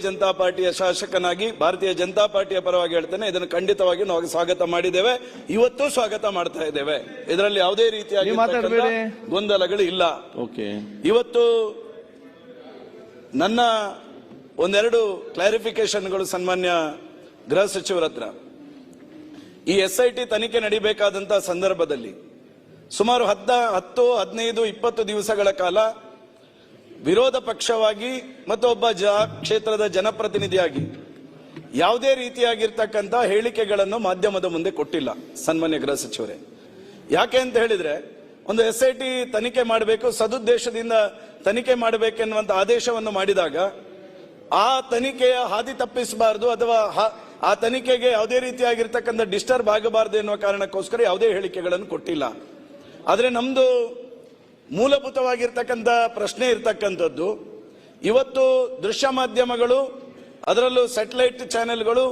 ಜನತಾ ಪಾರ್ಟಿಯ ಶಾಸಕನಾಗಿ ಭಾರತೀಯ ಜನತಾ ಪಾರ್ಟಿಯ ಪರವಾಗಿ ಹೇಳ್ತೇನೆ ಇದನ್ನು ಖಂಡಿತವಾಗಿ ನಾವು ಸ್ವಾಗತ ಮಾಡಿದ್ದೇವೆ. ಇವತ್ತು ಸ್ವಾಗತ ಮಾಡ್ತಾ ಇದ್ದೇವೆ. ಇದರಲ್ಲಿ ಯಾವುದೇ ರೀತಿಯಾಗಿ ಗೊಂದಲಗಳು ಇಲ್ಲ. ಓಕೆ. ಇವತ್ತು ನನ್ನ ಒಂದೆರಡು ಕ್ಲಾರಿಫಿಕೇಶನ್ಗಳು ಸನ್ಮಾನ್ಯ ಗೃಹ ಸಚಿವರ ಹತ್ರ. ಈ ಎಸ್ ಐ ಟಿ ತನಿಖೆ ನಡಿಬೇಕಾದಂತಹ ಸಂದರ್ಭದಲ್ಲಿ ಸುಮಾರು ಹದ್ದ ಹತ್ತು ಹದಿನೈದು ಇಪ್ಪತ್ತು ದಿವಸಗಳ ಕಾಲ ವಿರೋಧ ಪಕ್ಷವಾಗಿ ಮತ್ತು ಒಬ್ಬ ಜ ಕ್ಷೇತ್ರದ ಜನಪ್ರತಿನಿಧಿಯಾಗಿ ಯಾವುದೇ ರೀತಿಯಾಗಿರ್ತಕ್ಕಂಥ ಹೇಳಿಕೆಗಳನ್ನು ಮಾಧ್ಯಮದ ಮುಂದೆ ಕೊಟ್ಟಿಲ್ಲ ಸನ್ಮಾನ್ಯ ಗೃಹ ಸಚಿವರೇ. ಯಾಕೆ ಅಂತ ಹೇಳಿದ್ರೆ ಒಂದು ಎಸ್ ಐ ಟಿ ತನಿಖೆ ಮಾಡಬೇಕು, ಸದುದ್ದೇಶದಿಂದ ತನಿಖೆ ಮಾಡಬೇಕೆನ್ನುವಂಥ ಆದೇಶವನ್ನು ಮಾಡಿದಾಗ ಆ ತನಿಖೆಯ ಹಾದಿ ತಪ್ಪಿಸಬಾರದು ಅಥವಾ ಆ ತನಿಖೆಗೆ ಯಾವುದೇ ರೀತಿಯಾಗಿರ್ತಕ್ಕಂಥ ಡಿಸ್ಟರ್ಬ್ ಆಗಬಾರದು ಎನ್ನುವ ಕಾರಣಕ್ಕೋಸ್ಕರ ಯಾವುದೇ ಹೇಳಿಕೆಗಳನ್ನು ಕೊಟ್ಟಿಲ್ಲ. ಆದರೆ ನಮ್ದು ಮೂಲಭೂತವಾಗಿರ್ತಕ್ಕಂಥ ಪ್ರಶ್ನೆ ಇರ್ತಕ್ಕಂಥದ್ದು. ಇವತ್ತು ದೃಶ್ಯ ಮಾಧ್ಯಮಗಳು, ಅದರಲ್ಲೂ ಸ್ಯಾಟಲೈಟ್ ಚಾನೆಲ್ಗಳು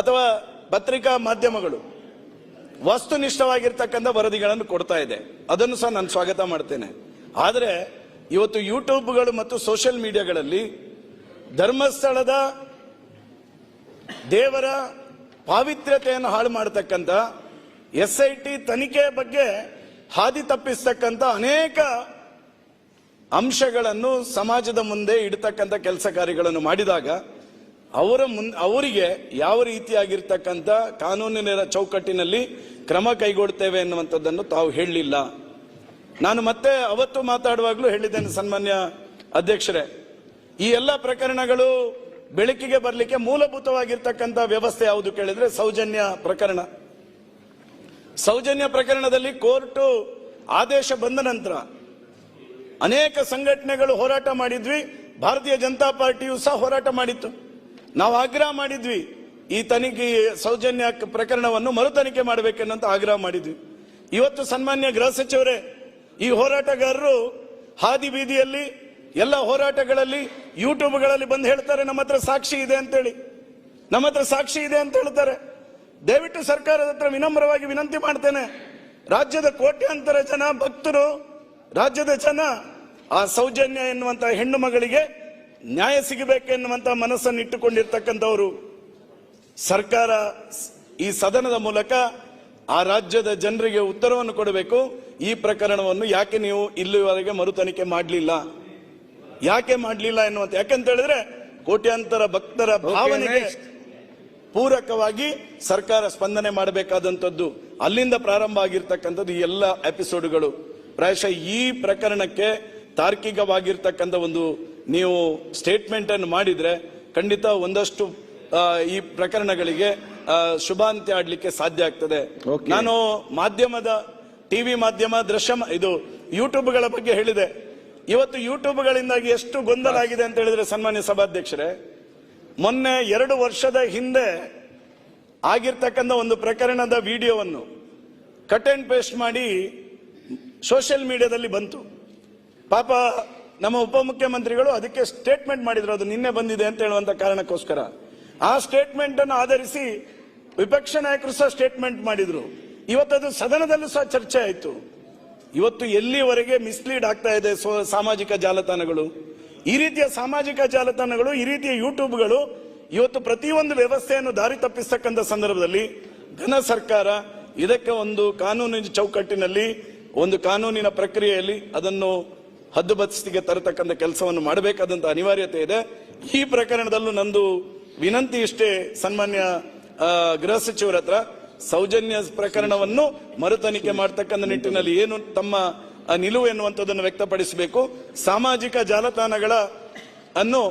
ಅಥವಾ ಪತ್ರಿಕಾ ಮಾಧ್ಯಮಗಳು ವಸ್ತುನಿಷ್ಠವಾಗಿರ್ತಕ್ಕಂಥ ವರದಿಗಳನ್ನು ಕೊಡ್ತಾ ಇದೆ. ಅದನ್ನು ಸಹ ನಾನು ಸ್ವಾಗತ ಮಾಡ್ತೇನೆ. ಆದರೆ ಇವತ್ತು ಯೂಟ್ಯೂಬ್ಗಳು ಮತ್ತು ಸೋಷಿಯಲ್ ಮೀಡಿಯಾಗಳಲ್ಲಿ ಧರ್ಮಸ್ಥಳದ ದೇವರ ಪಾವಿತ್ರ್ಯತೆಯನ್ನು ಹಾಳು ಮಾಡತಕ್ಕಂಥ ಎಸ್ ಐ ಟಿ ತನಿಖೆ ಬಗ್ಗೆ ಹಾದಿ ತಪ್ಪಿಸ್ತಕ್ಕಂಥ ಅನೇಕ ಅಂಶಗಳನ್ನು ಸಮಾಜದ ಮುಂದೆ ಇಡತಕ್ಕಂಥ ಕೆಲಸ ಕಾರ್ಯಗಳನ್ನು ಮಾಡಿದಾಗ ಅವರ ಮುನ್, ಅವರಿಗೆ ಯಾವ ರೀತಿಯಾಗಿರ್ತಕ್ಕಂಥ ಕಾನೂನಿನ ಚೌಕಟ್ಟಿನಲ್ಲಿ ಕ್ರಮ ಕೈಗೊಳ್ತೇವೆ ಎನ್ನುವಂಥದ್ದನ್ನು ತಾವು ಹೇಳಲಿಲ್ಲ. ನಾನು ಮತ್ತೆ ಅವತ್ತು ಮಾತಾಡುವಾಗಲೂ ಹೇಳಿದ್ದೇನೆ ಸನ್ಮಾನ್ಯ ಅಧ್ಯಕ್ಷರೇ. ಈ ಎಲ್ಲ ಪ್ರಕರಣಗಳು ಬೆಳಕಿಗೆ ಬರಲಿಕ್ಕೆ ಮೂಲಭೂತವಾಗಿರ್ತಕ್ಕಂಥ ವ್ಯವಸ್ಥೆ ಯಾವುದು ಕೇಳಿದ್ರೆ ಸೌಜನ್ಯ ಪ್ರಕರಣ. ಸೌಜನ್ಯ ಪ್ರಕರಣದಲ್ಲಿ ಕೋರ್ಟು ಆದೇಶ ಬಂದ ನಂತರ ಅನೇಕ ಸಂಘಟನೆಗಳು ಹೋರಾಟ ಮಾಡಿದ್ವಿ. ಭಾರತೀಯ ಜನತಾ ಪಾರ್ಟಿಯು ಸಹ ಹೋರಾಟ ಮಾಡಿತ್ತು. ನಾವು ಆಗ್ರಹ ಮಾಡಿದ್ವಿ. ಈ ತನಿಖೆ ಸೌಜನ್ಯ ಪ್ರಕರಣವನ್ನು ಮರು ತನಿಖೆ ಮಾಡಬೇಕೆನ್ನಂತ ಆಗ್ರಹ ಮಾಡಿದ್ವಿ. ಇವತ್ತು ಸನ್ಮಾನ್ಯ ಗೃಹ ಸಚಿವರೇ, ಈ ಹೋರಾಟಗಾರರು ಹಾದಿ ಬೀದಿಯಲ್ಲಿ ಎಲ್ಲ ಹೋರಾಟಗಳಲ್ಲಿ ಯೂಟ್ಯೂಬ್ಗಳಲ್ಲಿ ಬಂದು ಹೇಳ್ತಾರೆ ನಮ್ಮ ಹತ್ರ ಸಾಕ್ಷಿ ಇದೆ ಅಂತೇಳಿ. ನಮ್ಮ ಹತ್ರ ಸಾಕ್ಷಿ ಇದೆ ಅಂತ ಹೇಳ್ತಾರೆ. ದಯವಿಟ್ಟು ಸರ್ಕಾರದ ಹತ್ರ ವಿನಮ್ರವಾಗಿ ವಿನಂತಿ ಮಾಡ್ತೇನೆ. ರಾಜ್ಯದ ಕೋಟ್ಯಾಂತರ ಜನ ಭಕ್ತರು ರಾಜ್ಯದ ಜನ ಆ ಸೌಜನ್ಯ ಎನ್ನುವಂತ ಹೆಣ್ಣು ಮಗಳಿಗೆ ನ್ಯಾಯ ಸಿಗಬೇಕೆನ್ನುವಂತ ಮನಸ್ಸನ್ನು ಇಟ್ಟುಕೊಂಡಿರ್ತಕ್ಕಂಥವರು. ಸರ್ಕಾರ ಈ ಸದನದ ಮೂಲಕ ಆ ರಾಜ್ಯದ ಜನರಿಗೆ ಉತ್ತರವನ್ನು ಕೊಡಬೇಕು. ಈ ಪ್ರಕರಣವನ್ನು ಯಾಕೆ ನೀವು ಇಲ್ಲಿವರೆಗೆ ಮರುತನಿಕೆ ಮಾಡಲಿಲ್ಲ? ಯಾಕೆ ಮಾಡಲಿಲ್ಲ ಎನ್ನುವಂತ ಯಾಕಂತ ಹೇಳಿದ್ರೆ ಕೋಟ್ಯಾಂತರ ಭಕ್ತರ ಭಾವನೆಗೆ. ಪೂರಕವಾಗಿ ಸರ್ಕಾರ ಸ್ಪಂದನೆ ಮಾಡಬೇಕಾದಂಥದ್ದು ಅಲ್ಲಿಂದ ಪ್ರಾರಂಭ ಆಗಿರ್ತಕ್ಕಂಥದ್ದು ಈ ಎಲ್ಲ ಎಪಿಸೋಡ್ಗಳು ಪ್ರಾಯಶಃ ಈ ಪ್ರಕರಣಕ್ಕೆ ತಾರ್ಕಿಕವಾಗಿರ್ತಕ್ಕಂಥ ಒಂದು ನೀವು ಸ್ಟೇಟ್ಮೆಂಟ್ ಅನ್ನು ಮಾಡಿದ್ರೆ ಖಂಡಿತ ಒಂದಷ್ಟು ಈ ಪ್ರಕರಣಗಳಿಗೆ ಶುಭಾಂತ್ಯ ಆಡ್ಲಿಕ್ಕೆ ಸಾಧ್ಯ ಆಗ್ತದೆ. ನಾನು ಮಾಧ್ಯಮದ ಟಿವಿ ಮಾಧ್ಯಮ ದೃಶ್ಯ ಇದು ಯೂಟ್ಯೂಬ್ಗಳ ಬಗ್ಗೆ ಹೇಳಿದೆ. ಇವತ್ತು ಯೂಟ್ಯೂಬ್ಗಳಿಂದಾಗಿ ಎಷ್ಟು ಗೊಂದಲ ಆಗಿದೆ ಅಂತ ಹೇಳಿದ್ರೆ ಸನ್ಮಾನ್ಯ ಸಭಾಧ್ಯಕ್ಷರೇ ಮೊನ್ನೆ ಎರಡು ವರ್ಷದ ಹಿಂದೆ ಆಗಿರ್ತಕ್ಕಂಥ ಒಂದು ಪ್ರಕರಣದ ವಿಡಿಯೋವನ್ನು ಕಟ್ ಅಂಡ್ ಪೇಸ್ಟ್ ಮಾಡಿ ಸೋಷಿಯಲ್ ಮೀಡಿಯಾದಲ್ಲಿ ಬಂತು. ಪಾಪ ನಮ್ಮ ಉಪಮುಖ್ಯಮಂತ್ರಿಗಳು ಅದಕ್ಕೆ ಸ್ಟೇಟ್ಮೆಂಟ್ ಮಾಡಿದ್ರು, ಅದು ನಿನ್ನೆ ಬಂದಿದೆ ಅಂತ ಹೇಳುವಂತ ಕಾರಣಕ್ಕೋಸ್ಕರ. ಆ ಸ್ಟೇಟ್ಮೆಂಟ್ ಅನ್ನು ಆಧರಿಸಿ ವಿಪಕ್ಷ ನಾಯಕರು ಸಹ ಸ್ಟೇಟ್ಮೆಂಟ್ ಮಾಡಿದ್ರು. ಇವತ್ತದು ಸದನದಲ್ಲೂ ಸಹ ಚರ್ಚೆ ಆಯಿತು. ಇವತ್ತು ಎಲ್ಲಿವರೆಗೆ ಮಿಸ್ಲೀಡ್ ಆಗ್ತಾ ಇದೆ ಸಾಮಾಜಿಕ ಜಾಲತಾಣಗಳು? ಈ ರೀತಿಯ ಸಾಮಾಜಿಕ ಜಾಲತಾಣಗಳು, ಈ ರೀತಿಯ ಯೂಟ್ಯೂಬ್ಗಳು ಇವತ್ತು ಪ್ರತಿಯೊಂದು ವ್ಯವಸ್ಥೆಯನ್ನು ದಾರಿ ತಪ್ಪಿಸ್ತಕ್ಕಂಥ ಸಂದರ್ಭದಲ್ಲಿ ಘನ ಸರ್ಕಾರ ಇದಕ್ಕೆ ಒಂದು ಕಾನೂನಿನ ಚೌಕಟ್ಟಿನಲ್ಲಿ, ಒಂದು ಕಾನೂನಿನ ಪ್ರಕ್ರಿಯೆಯಲ್ಲಿ ಅದನ್ನು ಹದ್ದುಬಸ್ತಿಗೆ ತರತಕ್ಕಂಥ ಕೆಲಸವನ್ನು ಮಾಡಬೇಕಾದಂಥ ಅನಿವಾರ್ಯತೆ ಇದೆ. ಈ ಪ್ರಕರಣದಲ್ಲೂ ನಂದು ವಿನಂತಿ ಇಷ್ಟೇ ಸನ್ಮಾನ್ಯ ಗೃಹ ಸಚಿವರ ಹತ್ರ. ಸೌಜನ್ಯ ಪ್ರಕರಣವನ್ನು ಮರು ತನಿಖೆ ಮಾಡತಕ್ಕಂಥ ನಿಟ್ಟಿನಲ್ಲಿ ಏನು ತಮ್ಮ ಆ, ನಿಲುವು ಎನ್ನುವಂಥದ್ದನ್ನು ವ್ಯಕ್ತಪಡಿಸಬೇಕು. ಸಾಮಾಜಿಕ ಜಾಲತಾಣಗಳ ಅನ್ನು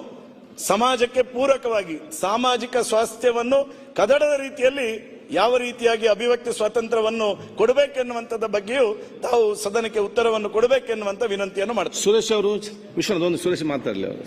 ಸಮಾಜಕ್ಕೆ ಪೂರಕವಾಗಿ ಸಾಮಾಜಿಕ ಸ್ವಾಸ್ಥ್ಯವನ್ನು ಕದಡದ ರೀತಿಯಲ್ಲಿ ಯಾವ ರೀತಿಯಾಗಿ ಅಭಿವ್ಯಕ್ತಿ ಸ್ವಾತಂತ್ರ್ಯವನ್ನು ಕೊಡಬೇಕೆನ್ನುವಂಥದ್ದ ಬಗ್ಗೆಯೂ ತಾವು ಸದನಕ್ಕೆ ಉತ್ತರವನ್ನು ಕೊಡಬೇಕೆನ್ನುವಂಥ ವಿನಂತಿಯನ್ನು ಮಾಡ್ತಾರೆ ಸುರೇಶ್ ಅವರು ವಿಶ್ವನಾಥ್ ಸುರೇಶ್ ಮಾತಾಡಲಿ ಅವರು.